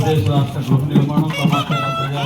ఆంధ్రప్రదేశ్ రాష్ట్ర గృహ నిర్మాణం సమాచార ప్రజా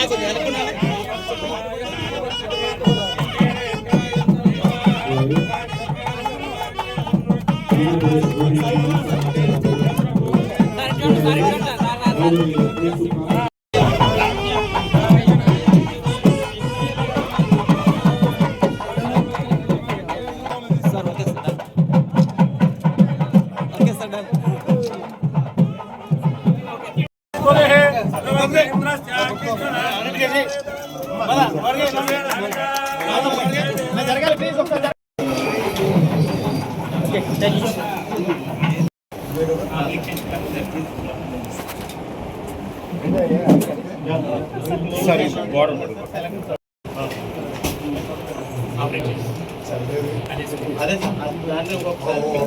అదే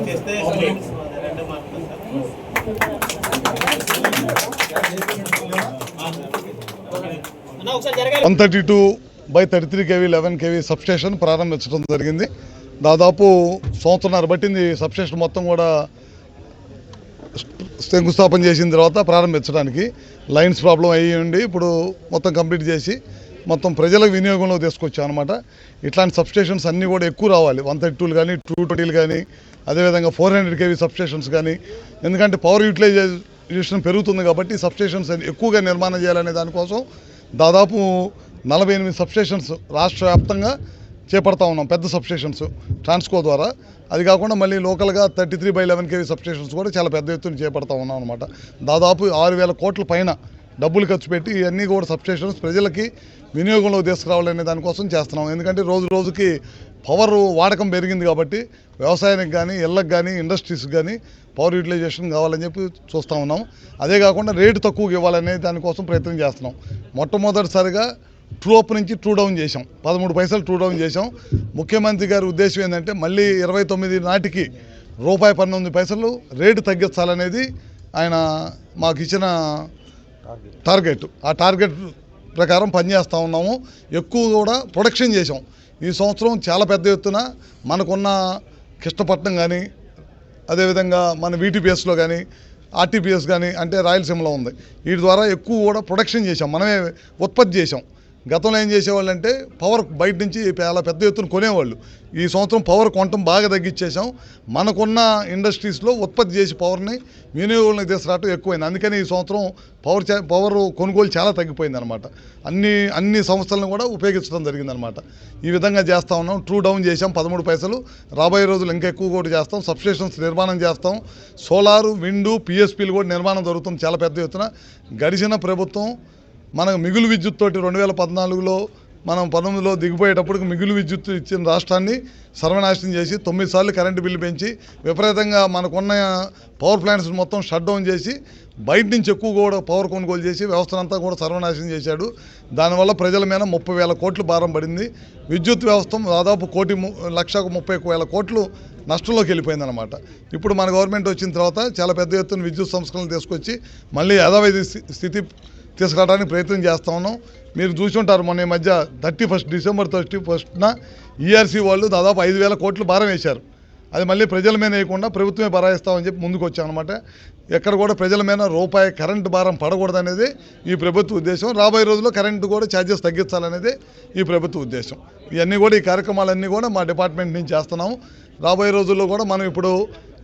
చేస్తే one thirty two by thirty three KV eleven KV substation ప్రారంభించడం జరిగింది. దాదాపు సంవత్సరంన్నర పట్టింది సబ్స్టేషన్ మొత్తం కూడా శంకుస్థాపన చేసిన తర్వాత ప్రారంభించడానికి లైన్స్ ప్రాబ్లం అయ్యి ఉండి ఇప్పుడు మొత్తం కంప్లీట్ చేసి మొత్తం ప్రజల వినియోగంలో తీసుకొచ్చాం అనమాట ఇట్లాంటి సబ్స్టేషన్స్ అన్నీ కూడా ఎక్కువ రావాలి. వన్ థర్టీ టూలు కానీ టూ ట్వంటీలు కానీ అదేవిధంగా ఫోర్ హండ్రెడ్ కేవీ సబ్స్టేషన్స్ కానీ. ఎందుకంటే పవర్ యూటిలైజేషన్ పెరుగుతుంది కాబట్టి సబ్స్టేషన్స్ ఎక్కువగా నిర్మాణం చేయాలనే దానికోసం దాదాపు నలభై ఎనిమిది సబ్స్టేషన్స్ రాష్ట్ర వ్యాప్తంగా చేపడతా ఉన్నాం. పెద్ద సబ్స్టేషన్స్. ట్రాన్స్కో ద్వారా అది కాకుండా మళ్ళీ లోకల్గా thirty three by eleven KV substations కూడా చాలా పెద్ద ఎత్తున చేపడతా ఉన్నాం అనమాట దాదాపు ఆరు వేల కోట్ల పైన డబ్బులు ఖర్చు పెట్టి ఇవన్నీ కూడా సబ్స్టేషన్స్ ప్రజలకి వినియోగంలో తీసుకురావాలనే దానికోసం చేస్తున్నాం. ఎందుకంటే రోజు రోజుకి పవర్ వాడకం పెరిగింది కాబట్టి వ్యవసాయానికి కానీ ఇళ్ళకి కానీ ఇండస్ట్రీస్కి కానీ పవర్ యూటిలైజేషన్ కావాలని చెప్పి చూస్తూ ఉన్నాం. అదే కాకుండా రేటు తక్కువగా ఇవ్వాలనే దానికోసం ప్రయత్నం చేస్తున్నాం. మొట్టమొదటిసారిగా ట్రూ అప్ నుంచి ట్రూ డౌన్ చేశాం. పదమూడు పైసలు ట్రూ డౌన్ చేశాం. ముఖ్యమంత్రి గారి ఉద్దేశం ఏంటంటే మళ్ళీ ఇరవై తొమ్మిది నాటికి రూపాయి పన్నెండు పైసలు రేటు తగ్గించాలనేది ఆయన మాకు ఇచ్చిన టార్గెట్. ఆ టార్గెట్ ప్రకారం పనిచేస్తూ ఉన్నాము. ఎక్కువ కూడా ప్రొడక్షన్ చేసాం ఈ సంవత్సరం చాలా పెద్ద ఎత్తున మనకున్న కృష్ణపట్నం కానీ అదేవిధంగా మన వీటీపీఎస్లో కానీ ఆర్టీపీఎస్ కానీ అంటే రాయలసీమలో ఉంది. వీటి ద్వారా ఎక్కువ కూడా ప్రొడక్షన్ చేసాం మనమే ఉత్పత్తి చేసాం గతంలో ఏం చేసేవాళ్ళు అంటే పవర్ బయట నుంచి చాలా పెద్ద ఎత్తున కొనేవాళ్ళు. ఈ సంవత్సరం పవర్ కొనటం బాగా తగ్గించేసాం మనకున్న ఇండస్ట్రీస్లో ఉత్పత్తి చేసి పవర్ని వినియోగంలోకి తీసుకురావటం ఎక్కువైంది. అందుకని ఈ సంవత్సరం పవర్ పవర్ కొనుగోలు చాలా తగ్గిపోయింది అనమాట అన్ని అన్ని సంస్థలను కూడా ఉపయోగించడం జరిగిందనమాట. ఈ విధంగా చేస్తూ ఉన్నాం. ట్రూ డౌన్ చేసాం పదమూడు పైసలు. రాబోయే రోజులు ఇంకా ఎక్కువ కూడా చేస్తాం. సబ్స్టేషన్స్ నిర్మాణం చేస్తాం. సోలారు విండు పిఎస్పీలు కూడా నిర్మాణం జరుగుతుంది చాలా పెద్ద ఎత్తున. గడిచిన ప్రభుత్వం మనకు మిగులు విద్యుత్ తోటి రెండు వేల పద్నాలుగులో మనం పంతొమ్మిదిలో దిగిపోయేటప్పటికి మిగులు విద్యుత్ ఇచ్చిన రాష్ట్రాన్ని సర్వనాశనం చేసి తొమ్మిది సార్లు కరెంటు బిల్లు పెంచి విపరీతంగా మనకున్న పవర్ ప్లాంట్స్ మొత్తం షట్ డౌన్ చేసి బయట నుంచి ఎక్కువ కూడా పవర్ కొనుగోలు చేసి వ్యవస్థనంతా కూడా సర్వనాశనం చేశాడు. దానివల్ల ప్రజల మీద ముప్పై వేల కోట్లు భారం పడింది. విద్యుత్ వ్యవస్థ దాదాపు కోటి ము- లక్షకు ముప్పై వేల కోట్లు నష్టంలోకి వెళ్ళిపోయిందనమాట ఇప్పుడు మన గవర్నమెంట్ వచ్చిన తర్వాత చాలా పెద్ద ఎత్తున విద్యుత్ సంస్కరణలు తీసుకొచ్చి మళ్ళీ యథావిధి స్థి- స్థితి తీసుకురావడానికి ప్రయత్నం చేస్తా ఉన్నాం. మీరు చూసి ఉంటారు మొన్న ఈ మధ్య థర్టీ ఫస్ట్ డిసెంబర్ థర్టీ ఫస్ట్న ఈఆర్సీ వాళ్ళు దాదాపు ఐదు వేల కోట్లు భారం వేశారు. అది మళ్ళీ ప్రజల మీద వేయకుండా ప్రభుత్వమే భరాయిస్తామని చెప్పి ముందుకు వచ్చామన్నమాట ఎక్కడ కూడా ప్రజల మీద రూపాయి కరెంటు భారం పడకూడదనేది ఈ ప్రభుత్వ ఉద్దేశం. రాబోయే రోజుల్లో కరెంటు కూడా ఛార్జెస్ తగ్గించాలనేది ఈ ప్రభుత్వ ఉద్దేశం. ఇవన్నీ కూడా ఈ కార్యక్రమాలన్నీ కూడా మా డిపార్ట్మెంట్ నుంచి చేస్తున్నాము. రాబోయే రోజుల్లో కూడా మనం ఇప్పుడు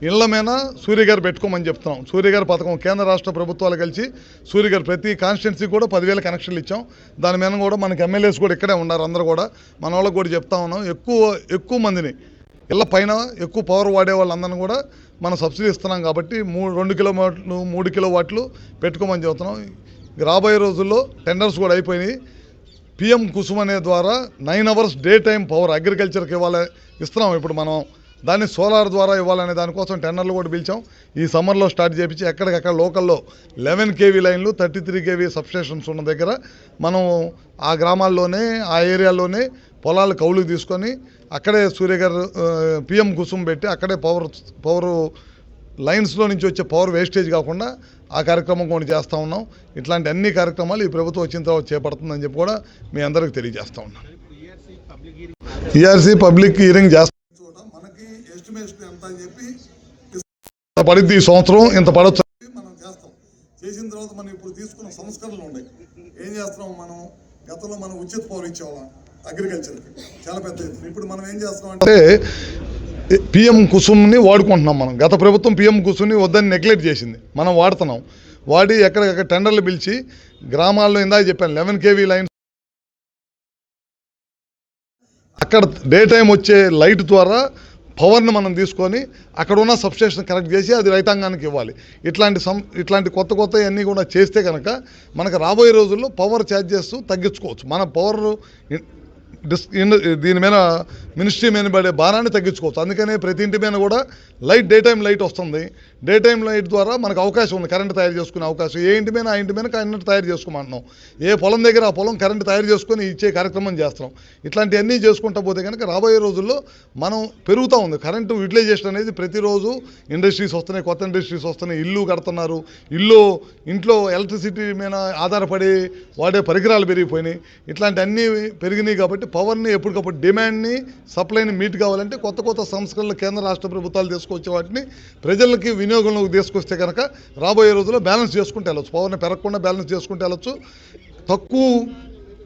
ఇళ్ళ మీద సూర్య గారు పెట్టుకోమని చెప్తున్నాం. సూర్యగారు పథకం కేంద్ర రాష్ట్ర ప్రభుత్వాలు కలిసి సూర్యగారు ప్రతి కాన్స్టిట్యున్సీకి కూడా పదివేల కనెక్షన్లు ఇచ్చాం. దాని మీద కూడా మనకి ఎమ్మెల్యేస్ కూడా ఇక్కడే ఉన్నారు అందరూ కూడా. మన వాళ్ళకి కూడా చెప్తా ఉన్నాం. ఎక్కువ ఎక్కువ మందిని ఇళ్ళ పైన ఎక్కువ పవర్ వాడే వాళ్ళందరినీ కూడా మనం సబ్సిడీ ఇస్తున్నాం కాబట్టి మూడు రెండు కిలోమీటర్లు మూడు కిలో వాట్లు పెట్టుకోమని చెబుతున్నాం రాబోయే రోజుల్లో టెండర్స్ కూడా అయిపోయినాయి. పిఎం కుసుమ్ అనే ద్వారా nine hours day time power అగ్రికల్చర్కి ఇవ్వాలి ఇస్తున్నాం. ఇప్పుడు మనం దాన్ని సోలార్ ద్వారా ఇవ్వాలనే దానికోసం టెండర్లు కూడా పిలిచాం. ఈ సమ్మర్లో స్టార్ట్ చేయించి ఎక్కడికక్కడ లోకల్లో లెవెన్ కేవీ లైన్లు థర్టీ త్రీ కేవీ సబ్స్టేషన్స్ ఉన్న దగ్గర మనం ఆ గ్రామాల్లోనే ఆ ఏరియాలోనే పొలాలు కౌలుకు తీసుకొని అక్కడే సూర్య గారు పిఎం కుసుమ్ పెట్టి అక్కడే పవర్ పవర్ లైన్స్లో నుంచి వచ్చే పవర్ వేస్టేజ్ కాకుండా ఆ కార్యక్రమం కూడా చేస్తూ ఉన్నాం. ఇట్లాంటి అన్ని కార్యక్రమాలు ఈ ప్రభుత్వం వచ్చిన తర్వాత చేపడుతుందని చెప్పి కూడా మీ అందరికి తెలియజేస్తా ఉన్నాం. ఈఆర్సీ పబ్లిక్ హియరింగ్ చేస్తా ఎస్టిమేషన్ ఎంత అని చెప్పి ఇంత పడిద్ది ఈ సంవత్సరం ఇంత పడవచ్చు మనం చేస్తాం. చేసిన తర్వాత మనం ఇప్పుడు తీసుకున్న సంస్కరణలు ఉన్నాయి. ఏం చేస్తున్నాం మనం? గతంలో మనం ఉచిత పవర్ ఇచ్చేవాళ్ళం అగ్రికల్చర్కి. చాలా పెద్ద ఇప్పుడు మనం ఏం చేస్తున్నాం అంటే పిఎం కుసుమ్ని వాడుకుంటున్నాం మనం. గత ప్రభుత్వం పిఎం కుసుమ్ని వద్దని నెగ్లెక్ట్ చేసింది. మనం వాడుతున్నాం. వాడి ఎక్కడికక్కడ టెండర్లు పిలిచి గ్రామాల్లో ఇందాక చెప్పాను లెవెన్ కేవీ లైన్ అక్కడ డే టైం వచ్చే లైట్ ద్వారా పవర్ని మనం తీసుకొని అక్కడ ఉన్న సబ్స్టేషన్ కనెక్ట్ చేసి అది రైతాంగానికి ఇవ్వాలి. ఇట్లాంటి సం ఇట్లాంటి కొత్త కొత్త అన్నీ కూడా చేస్తే కనుక మనకు రాబోయే రోజుల్లో పవర్ ఛార్జెస్ తగ్గించుకోవచ్చు. మన పవర్ డిస్ ఇన్- దీని మీద మినిస్ట్రీ మీద పడే భారాన్ని తగ్గించుకోవచ్చు. అందుకనే ప్రతి ఇంటి మీద కూడా లైట్ డే టైం లైట్ వస్తుంది. డే టైం లైట్ ద్వారా మనకు అవకాశం ఉంది. కరెంట్ తయారు చేసుకునే అవకాశం. ఏ ఇంటి మీద ఆ ఇంటి మీద కరెంట్ తయారు చేసుకోమంటున్నాం. ఏ పొలం దగ్గర ఆ పొలం కరెంట్ తయారు చేసుకొని ఇచ్చే కార్యక్రమం చేస్తున్నాం. ఇట్లాంటివన్నీ చేసుకుంటా పోతే కనుక రాబోయే రోజుల్లో మనం పెరుగుతూ ఉంది. కరెంటు యూటిలైజేషన్ అనేది ప్రతిరోజు ఇండస్ట్రీస్ వస్తున్నాయి. కొత్త ఇండస్ట్రీస్ వస్తున్నాయి. ఇల్లు కడుతున్నారు. ఇల్లు ఇంట్లో ఎలక్ట్రిసిటీ మీద ఆధారపడి వాడే పరికరాలు పెరిగిపోయినాయి. ఇట్లాంటి అన్నీ పెరిగినాయి కాబట్టి పవర్ని ఎప్పటికప్పుడు డిమాండ్ని సప్లైని మీట్ కావాలంటే కొత్త కొత్త సంస్కరణలు కేంద్ర రాష్ట్ర ప్రభుత్వాలు తీసుకొచ్చే వాటిని ప్రజలకి వినియోగంలోకి తీసుకొస్తే కనుక రాబోయే రోజుల్లో బ్యాలెన్స్ చేసుకుంటే వెళ్ళచ్చు. పవర్ని పెరగకుండా బ్యాలెన్స్ చేసుకుంటే వెళ్ళచ్చు. తక్కువ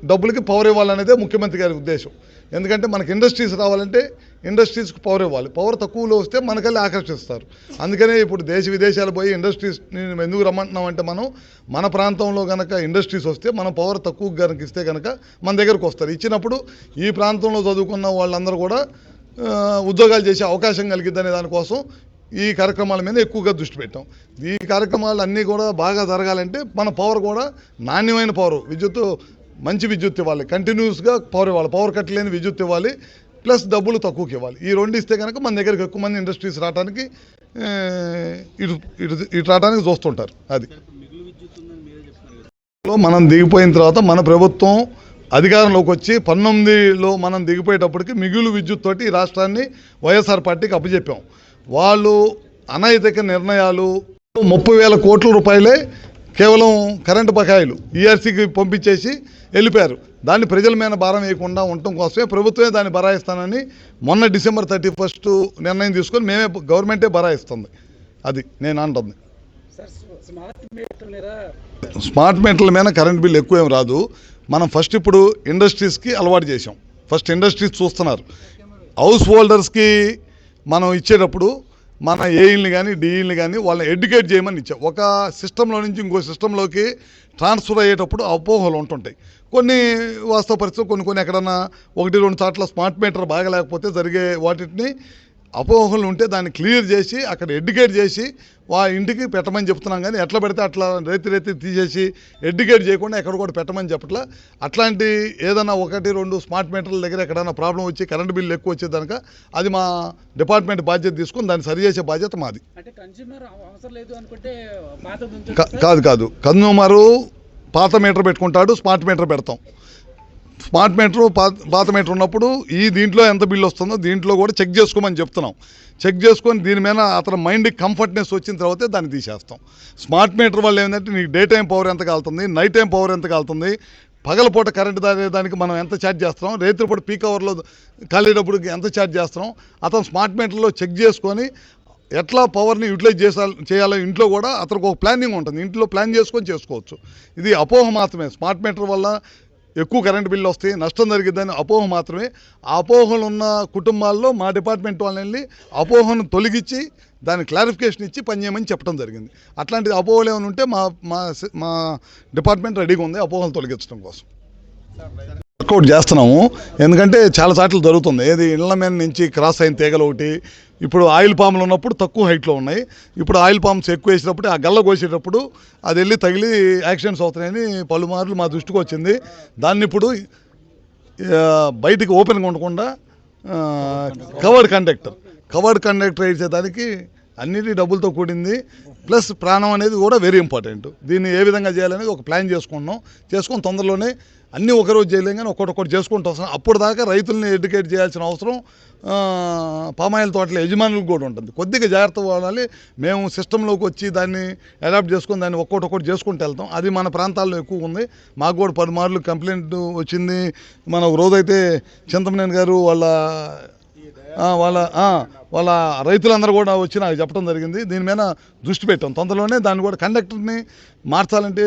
డబ్బులకి పవర్ ఇవ్వాలనేదే ముఖ్యమంత్రి గారి ఉద్దేశం. ఎందుకంటే మనకి ఇండస్ట్రీస్ రావాలంటే ఇండస్ట్రీస్కి పవర్ ఇవ్వాలి. పవర్ తక్కువలో వస్తే మనకల్లి ఆకర్షిస్తారు. అందుకనే ఇప్పుడు దేశ విదేశాలు పోయి ఇండస్ట్రీస్ ఎందుకు రమ్మంటున్నాం అంటే మనం మన ప్రాంతంలో కనుక ఇండస్ట్రీస్ వస్తే మనం పవర్ తక్కువ కనుక ఇస్తే కనుక మన దగ్గరకు వస్తారు. ఇచ్చినప్పుడు ఈ ప్రాంతంలో చదువుకున్న వాళ్ళందరూ కూడా ఉద్యోగాలు చేసే అవకాశం కలిగిద్దనే దానికోసం ఈ కార్యక్రమాల మీద ఎక్కువగా దృష్టి పెట్టాం. ఈ కార్యక్రమాలు అన్నీ కూడా బాగా జరగాలంటే మన పవర్ కూడా నాణ్యమైన పవర్ విద్యుత్ మంచి విద్యుత్ ఇవ్వాలి. కంటిన్యూస్గా పవర్ ఇవ్వాలి. పవర్ కట్ లేని విద్యుత్ ఇవ్వాలి. ప్లస్ డబ్బులు తక్కువకి ఇవ్వాలి. ఈ రెండు ఇస్తే కనుక మన దగ్గరికి ఎక్కువ మంది ఇండస్ట్రీస్ రావడానికి ఇటు ఇటు ఇటు రావడానికి చూస్తుంటారు. అది. మనం దిగిపోయిన తర్వాత మన ప్రభుత్వం అధికారంలోకి వచ్చి పంతొమ్మిదిలో మనం దిగిపోయేటప్పటికి మిగులు విద్యుత్ తోటి ఈ రాష్ట్రాన్ని వైఎస్ఆర్ పార్టీకి అప్పచెప్పాం. వాళ్ళు అనైతిక నిర్ణయాలు ముప్పై వేల కోట్ల రూపాయలే కేవలం కరెంటు బకాయిలు ఈఆర్సీకి పంపించేసి వెళ్ళిపోయారు. దాన్ని ప్రజల మీద భారం వేయకుండా ఉండటం కోసమే ప్రభుత్వమే దాన్ని బరాయిస్తానని మొన్న డిసెంబర్ థర్టీ ఫస్ట్ నిర్ణయం తీసుకొని మేమే గవర్నమెంటే బరాయిస్తుంది. అది నేను అంటుంది. స్మార్ట్ మీటర్ల మీద కరెంట్ బిల్ ఎక్కువ ఏం రాదు. మనం ఫస్ట్ ఇప్పుడు ఇండస్ట్రీస్కి అలవాటు చేసాం ఫస్ట్ ఇండస్ట్రీస్ చూస్తున్నారు. హౌస్ హోల్డర్స్కి మనం ఇచ్చేటప్పుడు మన ఏఈల్ని కానీ డిఈల్ని కానీ వాళ్ళని ఎడ్యుకేట్ చేయమని ఇచ్చాం. ఒక సిస్టంలో నుంచి ఇంకో సిస్టంలోకి ట్రాన్స్ఫర్ అయ్యేటప్పుడు అపోహలు ఉంటుంటాయి. కొన్ని వాస్తవ పరిస్థితులు కొన్ని కొన్ని ఎక్కడన్నా ఒకటి రెండు చోట్ల స్మార్ట్ మీటర్ బాగలేకపోతే జరిగే వాటిని అపోహలు ఉంటే దాన్ని క్లియర్ చేసి అక్కడ ఎడ్యుకేట్ చేసి వా ఇంటికి పెట్టమని చెప్తున్నాం కానీ ఎట్లా పెడితే అట్లా రైతు రైతు తీసేసి ఎడ్యుకేట్ చేయకుండా ఎక్కడ కూడా పెట్టమని చెప్పట్లా. అట్లాంటి ఏదైనా ఒకటి రెండు స్మార్ట్ మీటర్ల దగ్గర ఎక్కడైనా ప్రాబ్లం వచ్చి కరెంట్ బిల్లు ఎక్కువ వచ్చేదానిక అది మా డిపార్ట్మెంట్ బాధ్యత తీసుకుని దాన్ని సరి చేసే బాధ్యత మాది. కాదు కాదు. కన్జ్యూమరు పాత మీటర్ పెట్టుకుంటాడు స్మార్ట్ మీటర్ పెడతాం. స్మార్ట్ మీటర్ పాత పాత మీటర్ ఉన్నప్పుడు ఈ దీంట్లో ఎంత బిల్ వస్తుందో దీంట్లో కూడా చెక్ చేసుకోమని చెప్తున్నాం. చెక్ చేసుకొని దీని మీద అతని మైండ్కి కంఫర్ట్నెస్ వచ్చిన తర్వాతే దాన్ని తీసేస్తాం. స్మార్ట్ మీటర్ వల్ల ఏంటంటే నీకు డే టైం పవర్ ఎంత కాలుతుంది నైట్ టైం పవర్ ఎంత కాలుతుంది పగలపూట కరెంట్ దానికి మనం ఎంత ఛార్జ్ చేస్తున్నాం రేత్రిపూట పీక్ అవర్లో కాలేటప్పుడు ఎంత ఛార్జ్ చేస్తున్నాం అతను స్మార్ట్ మీటర్లో చెక్ చేసుకొని ఎట్లా పవర్ని యూటిలైజ్ చేసాలి చేయాలో ఇంట్లో కూడా అతనికి ఒక ప్లానింగ్ ఉంటుంది. ఇంట్లో ప్లాన్ చేసుకొని చేసుకోవచ్చు. ఇది అపోహ మాత్రమే. స్మార్ట్ మీటర్ వల్ల ఎక్కువ కరెంటు బిల్లు వస్తాయి నష్టం జరిగిద్దని అపోహ మాత్రమే. ఆ అపోహలు ఉన్న కుటుంబాల్లో మా డిపార్ట్మెంట్ వాళ్ళని వెళ్ళి అపోహను తొలగించి దాని క్లారిఫికేషన్ ఇచ్చి పనిచేయమని చెప్పడం జరిగింది. అట్లాంటి అపోహలు ఏమైనా ఉంటే మా మా మా డిపార్ట్మెంట్ రెడీగా ఉంది అపోహలు తొలగించడం కోసం. వర్కౌట్ చేస్తున్నాము. ఎందుకంటే చాలా సార్లు జరుగుతుంది. ఏది ఇళ్ళ మీద నుంచి క్రాస్ అయిన తీగలు ఒకటి ఇప్పుడు ఆయిల్ పాములు ఉన్నప్పుడు తక్కువ హైట్లో ఉన్నాయి. ఇప్పుడు ఆయిల్ పామ్స్ ఎక్కువ వేసినప్పుడు ఆ గల్ల కోసేటప్పుడు అది వెళ్ళి తగిలి యాక్సిడెంట్స్ అవుతున్నాయని పలుమార్లు మా దృష్టికి వచ్చింది. దాన్ని ఇప్పుడు బయటికి ఓపెన్గా ఉండకుండా కవర్డ్ కండక్టర్ కవర్డ్ కండక్టర్ వేసేదానికి అన్నిటి డబ్బులతో కూడింది. ప్లస్ ప్రాణం అనేది కూడా వెరీ ఇంపార్టెంట్ దీన్ని ఏ విధంగా చేయాలనేది ఒక ప్లాన్ చేసుకున్నాం. చేసుకొని తొందరలోనే అన్నీ ఒకరోజు చేయలేం కానీ ఒక్కొక్కటి చేసుకుంటూ వస్తాం. అప్పుడు దాకా రైతుల్ని ఎడ్యుకేట్ చేయాల్సిన అవసరం పామాయిల్ తోటల యజమానులకు కూడా ఉంటుంది. కొద్దిగా జాగ్రత్త వాడాలి మేము సిస్టంలోకి వచ్చి దాన్ని అడాప్ట్ చేసుకొని దాన్ని ఒక్కొక్కటి చేసుకుంటూ వెళ్తాం. అది మన ప్రాంతాల్లో ఎక్కువ ఉంది. మాకు కూడా పలుమార్లు కంప్లైంట్ వచ్చింది. మన రోజైతే చింతమనేని గారు వాళ్ళ వాళ్ళ ఆ, వాళ్ళ రైతులందరూ కూడా వచ్చి నాకు చెప్పడం జరిగింది. దీని మీద దృష్టి పెట్టాం. తొందరలోనే దాన్ని కూడా కండక్టర్ని మార్చాలంటే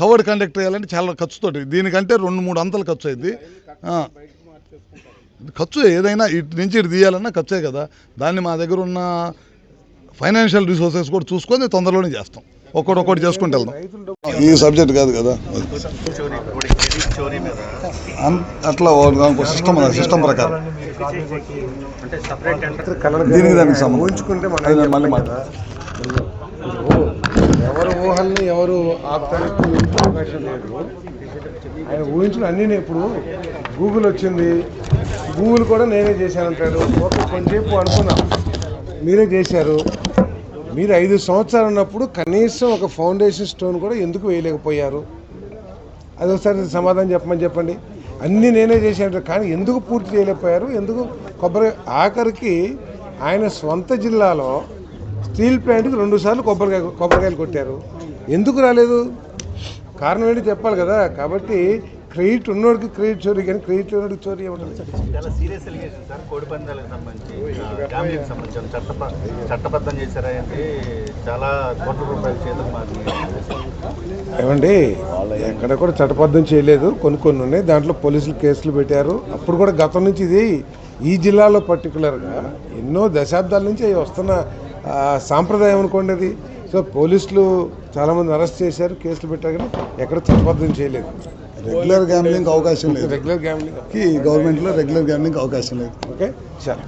కవర్డ్ కండక్టర్ వేయాలంటే చాలా ఖర్చుతోటి. దీనికంటే రెండు మూడు అంతలు ఖర్చు అయింది. ఖర్చు ఏదైనా ఇటు నుంచి ఇటు తీయాలన్నా ఖర్చే కదా. దాన్ని మా దగ్గర ఉన్న ఫైనాన్షియల్ రిసోర్సెస్ కూడా చూసుకొని తొందరలోనే చేస్తాం. ఒక్కటి ఒక్కటి చేసుకుంటూ వెళ్దాం. ఈ సబ్జెక్ట్ కాదు కదా. అట్లా సిస్టమ్ సిస్టమ్ ప్రకారం. అంటే సపరేట్ టెండర్ దీనికి దానికి సంబంధం. మళ్ళీ ఎవరు ఊహల్ని ఎవరు ఆపడానికి అవకాశం లేదు. ఆయన ఊహించిన అన్నీ ఇప్పుడు గూగుల్ వచ్చింది. గూగుల్ కూడా నేనే చేశానంటాడు. ఓకే కొంచెంసేపు అనుకున్నా. మీరే చేశారు. మీరు ఐదు సంవత్సరాలు ఉన్నప్పుడు కనీసం ఒక ఫౌండేషన్ స్టోన్ కూడా ఎందుకు వేయలేకపోయారు? అది ఒకసారి సమాధానం చెప్పమని చెప్పండి. అన్నీ నేనే చేశాను కానీ ఎందుకు పూర్తి చేయలేకపోయారు? ఎందుకు కొబ్బరి ఆఖరికి ఆయన స్వంత జిల్లాలో స్టీల్ ప్లాంట్కి రెండు సార్లు కొబ్బరికాయ కొబ్బరికాయలు కొట్టారు. ఎందుకు రాలేదు? కారణం ఏంటి చెప్పాలి కదా. కాబట్టి క్రెడిట్ ఉన్నోడికి క్రెడిట్ చోరీ కానీ క్రెడిట్ ఉన్నోడికి చోరీ చట్టబద్ధం చేశారా చాలా కోట్ల రూపాయల ఏమండి ఎక్కడ కూడా చట్టబద్ధం చేయలేదు. కొన్ని కొన్ని ఉన్నాయి. దాంట్లో పోలీసులు కేసులు పెట్టారు. అప్పుడు కూడా గతం నుంచి ఇది ఈ జిల్లాలో పర్టికులర్గా ఎన్నో దశాబ్దాల నుంచి అవి వస్తున్న సాంప్రదాయం అనుకోండి అది. సో పోలీసులు చాలామంది అరెస్ట్ చేశారు కేసులు పెట్టారు కానీ ఎక్కడ చట్టబద్ధం చేయలేదు. రెగ్యులర్ గ్యామ్లింగ్ అవకాశం లేదు. రెగ్యులర్ గ్యామ్లింగ్ గవర్నమెంట్లో రెగ్యులర్ గ్యామ్లింగ్ అవకాశం లేదు. ఓకే చాలా